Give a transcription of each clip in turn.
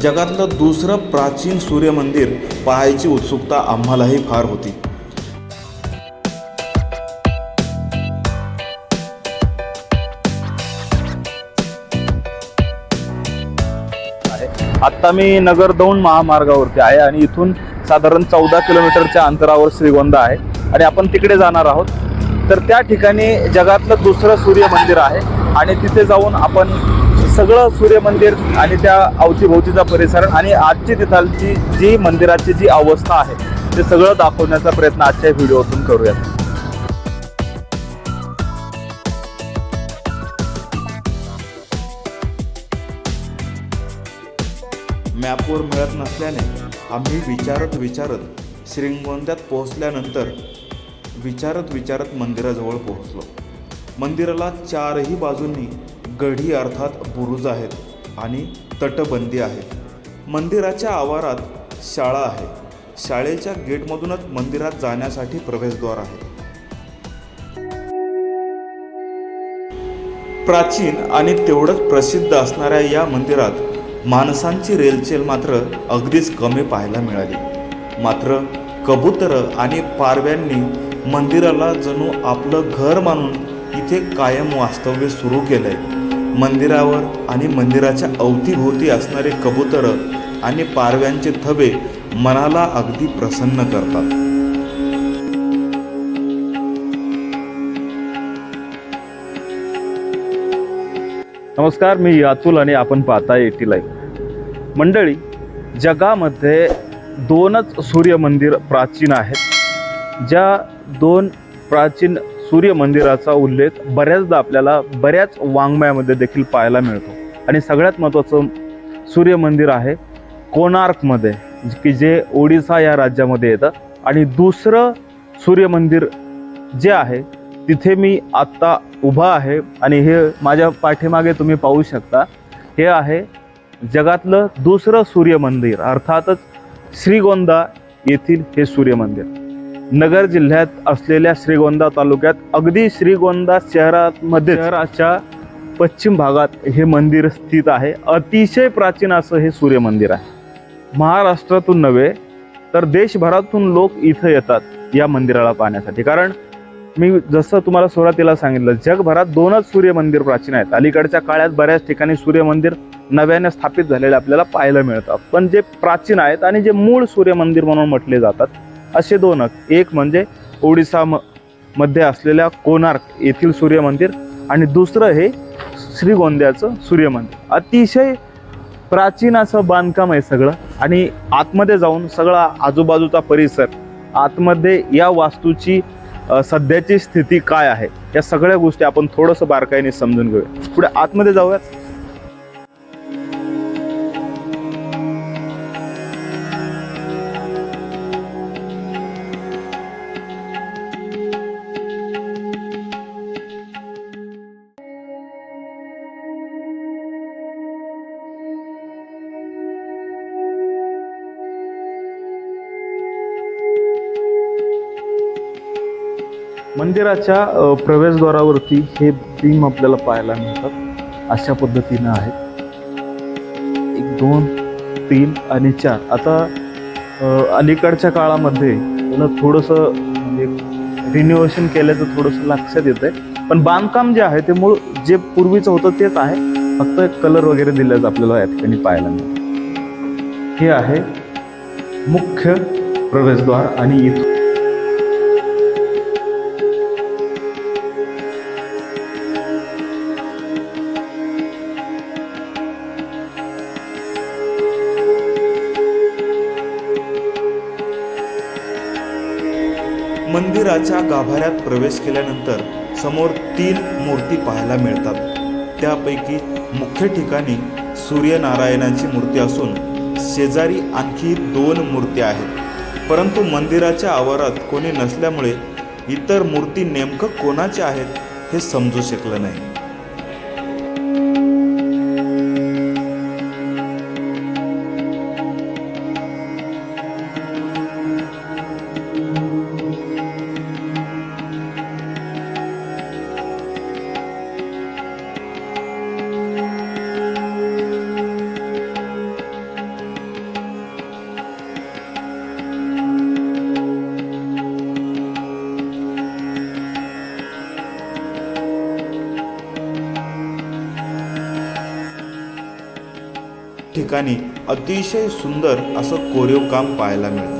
जगातलं दुसरं प्राचीन सूर्यमंदिर पाहायची उत्सुकता आम्हालाही फार होती. आत्ता मी नगर दौंड महामार्गावरती आहे आणि इथून साधारण चौदा किलोमीटरच्या अंतरावर श्रीगोंदा आहे. आणि आपण तिकडे जाणार आहोत. तर त्या ठिकाणी जगातलं दुसरं सूर्य मंदिर आहे आणि तिथे जाऊन आपण सगळं सूर्य मंदिर आणि त्या अवतीभोवतीचा परिसर आणि आजची तिथालची जी मंदिराची जी अवस्था आहे ते सगळं दाखवण्याचा प्रयत्न आजच्या व्हिडिओतून करूयात. मॅपवर मिळत नसल्याने आम्ही विचारत विचारत श्रीगोंद्यात पोहोचल्यानंतर विचारत विचारत मंदिराजवळ पोहोचलो. मंदिराला चारही बाजूंनी गढी अर्थात बुरुज आहेत आणि तटबंदी आहे मंदिराच्या आवारात शाळा आहे. शाळेच्या गेटमधूनच मंदिरात जाण्यासाठी प्रवेशद्वार आहे. प्राचीन आणि तेवढंच प्रसिद्ध असणाऱ्या या मंदिरात माणसांची रेलचेल मात्र अगदीच कमी पाहायला मिळाली. मात्र कबूतरं आणि पारव्यांनी मंदिराला जणू आपलं घर मानून इथे कायम वास्तव्य सुरू केलं आहे मंदिरावर आणि मंदिराच्या अवतीभोवती असणारे कबूतरं आणि पारव्यांचे थवे मनाला अगदी प्रसन्न करतात. नमस्कार मी अतुल आणि आपण पाहताय एटी लाईव्ह मंडळी जगामध्ये दोनच सूर्य मंदिर प्राचीन आहेत ज्या दोन प्राचीन सूर्य मंदिराचा उल्लेख बऱ्याचदा आपल्याला बऱ्याच वाङ्मयामध्ये देखील पाहायला मिळतो. आणि सगळ्यात महत्त्वाचं सूर्य मंदिर आहे कोणार्कमध्ये की जे ओडिसा या राज्यामध्ये येतं. आणि दुसरं सूर्य मंदिर जे आहे तिथे मी आत्ता उभा आहे. आणि हे माझ्या पाठीमागे तुम्ही पाहू शकता. हे आहे जगातलं दुसरं सूर्य मंदिर अर्थातच श्रीगोंदा येथील हे सूर्य मंदिर नगर जिल्ह्यात असलेल्या श्रीगोंदा तालुक्यात अगदी श्रीगोंदा शहरामध्ये शहराच्या पश्चिम भागात हे मंदिर स्थित आहे. अतिशय प्राचीन असं हे सूर्य मंदिर आहे. महाराष्ट्रातून नव्हे तर देशभरातून लोक इथं येतात या मंदिराला पाहण्यासाठी. कारण मी जसं तुम्हाला सुरुवातीला सांगितलं जगभरात दोनच सूर्य मंदिर प्राचीन आहेत. अलीकडच्या काळात बऱ्याच ठिकाणी सूर्य मंदिर नव्याने स्थापित झालेले आपल्याला पाहायला मिळतात पण जे प्राचीन आहेत आणि जे मूळ सूर्य मंदिर म्हणून म्हटले जातात असे दोन एक म्हणजे ओडिसा म मध्ये असलेल्या कोणार्क येथील सूर्य मंदिर आणि दुसरं हे श्रीगोंद्याचं सूर्य मंदिर अतिशय प्राचीन असं बांधकाम आहे सगळं आणि आतमध्ये जाऊन सगळा आजूबाजूचा परिसर आतमध्ये या वास्तूची सध्याची स्थिती काय आहे या सगळ्या गोष्टी आपण थोडंसं बारकाईने समजून घेऊया. पुढे आतमध्ये जाऊयात. मंदिराच्या प्रवेशद्वारावरती हे बीम आपल्याला पाहायला मिळतात. अशा पद्धतीनं आहेत एक दोन तीन आणि चार. आता अलीकडच्या काळामध्ये त्याला थोडंसं म्हणजे रिन्युएशन केल्याचं थोडंसं लक्षात येत आहे पण बांधकाम जे आहे ते मूळ जे पूर्वीचं होतं तेच आहे. फक्त कलर वगैरे दिल्याचं आपल्याला या ठिकाणी पाहायला मिळतं. हे आहे मुख्य प्रवेशद्वार आणि इथून मंदिराच्या गाभाऱ्यात प्रवेश केल्यानंतर समोर तीन मूर्ती पाहायला मिळतात. त्यापैकी मुख्य ठिकाणी सूर्यनारायणाची मूर्ती असून शेजारी आणखी दोन मूर्त्या आहेत. परंतु मंदिराच्या आवारात कोणी नसल्यामुळे इतर मूर्ती नेमकं कोणाच्या आहेत हे समजू शकलं नाही. ठिकाणी अतिशय सुंदर असं कोरीव काम पाहायला मिळतं.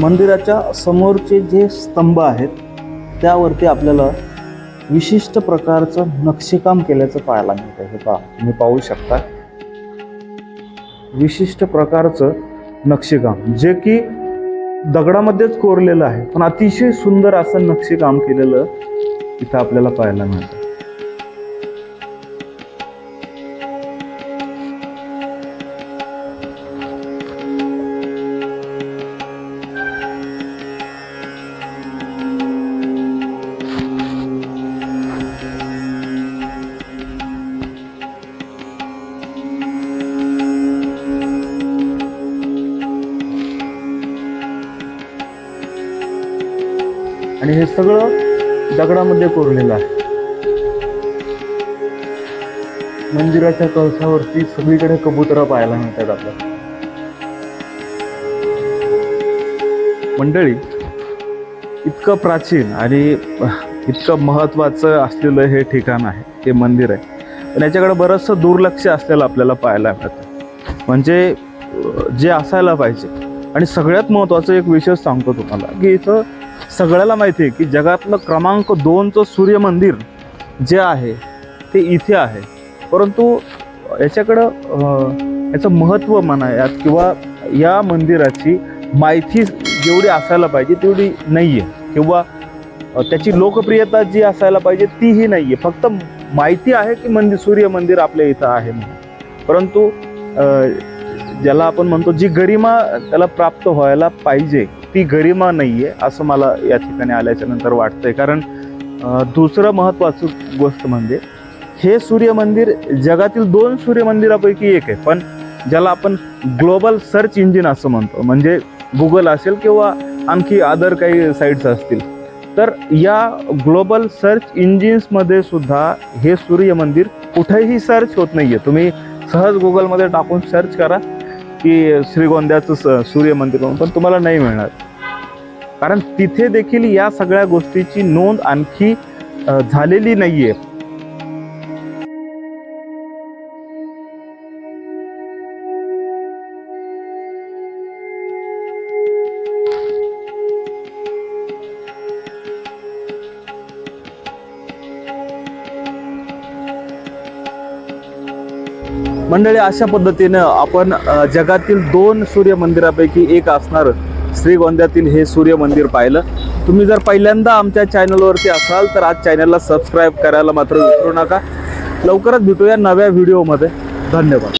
मंदिराच्या समोरचे जे स्तंभ आहेत त्यावरती आपल्याला विशिष्ट प्रकारचं नक्षीकाम केल्याचं पाहायला मिळतं हे का तुम्ही पाहू शकता. विशिष्ट प्रकारचं नक्षीकाम जे की दगडामध्येच कोरलेलं आहे. पण अतिशय सुंदर असं नक्षीकाम केलेलं इथं आपल्याला पाहायला मिळतं. हे सगळं दगडामध्ये कोरलेलं आहे. मंदिराच्या कळसावरती सगळीकडे कबुतर पाहायला मिळतात आपल्याला. मंडळी इतकं प्राचीन आणि इतकं महत्वाचं असलेलं हे ठिकाण आहे हे मंदिर आहे. पण याच्याकडे बरंचसं दुर्लक्ष असलेलं आपल्याला पाहायला मिळतं. म्हणजे जे असायला पाहिजे. आणि सगळ्यात महत्त्वाचं एक विषय सांगतो तुम्हाला की इथं सगळ्याला माहिती आहे की जगातलं क्रमांक दोनचं सूर्य मंदिर जे आहे ते इथे आहे. परंतु याच्याकडं याचं महत्त्व म्हणा यात किंवा या मंदिराची माहिती जेवढी असायला पाहिजे तेवढी नाही आहे किंवा त्याची लोकप्रियता जी असायला पाहिजे तीही नाही आहे फक्त माहिती आहे की मंदिर सूर्य मंदिर आपल्या इथं आहे म्हणून. परंतु ज्याला आपण म्हणतो जी गरिमा त्याला प्राप्त व्हायला पाहिजे. ती गरिमा नाही आहे असं मला या ठिकाणी आल्याच्यानंतर वाटतंय. कारण दुसरं महत्त्वाचं गोष्ट म्हणजे हे सूर्यमंदिर जगातील दोन सूर्यमंदिरापैकी एक आहे. पण ज्याला आपण ग्लोबल सर्च इंजिन असं म्हणतो म्हणजे गुगल असेल किंवा आणखी अदर काही साईट्स असतील. तर या ग्लोबल सर्च इंजिन्समध्ये सुद्धा हे सूर्यमंदिर कुठेही सर्च होत नाही आहे तुम्ही सहज गुगलमध्ये टाकून सर्च करा की श्रीगोंद्याचं स- सूर्य मंदिर म्हणून पण तुम्हाला नाही मिळणार. कारण तिथे देखील या सगळ्या गोष्टीची नोंद आणखी झालेली नाही आहे मंडळी अशा पद्धतीनं आपण जगातील दोन सूर्य मंदिरापैकी एक असणार श्रीगोंद्यातील हे सूर्य मंदिर पाहिलं. तुम्ही जर पहिल्यांदा आमच्या चॅनलवरती असाल तर आज चॅनलला सबस्क्राईब करायला मात्र विसरू नका. लवकरच भेटूया नव्या व्हिडिओमध्ये. धन्यवाद.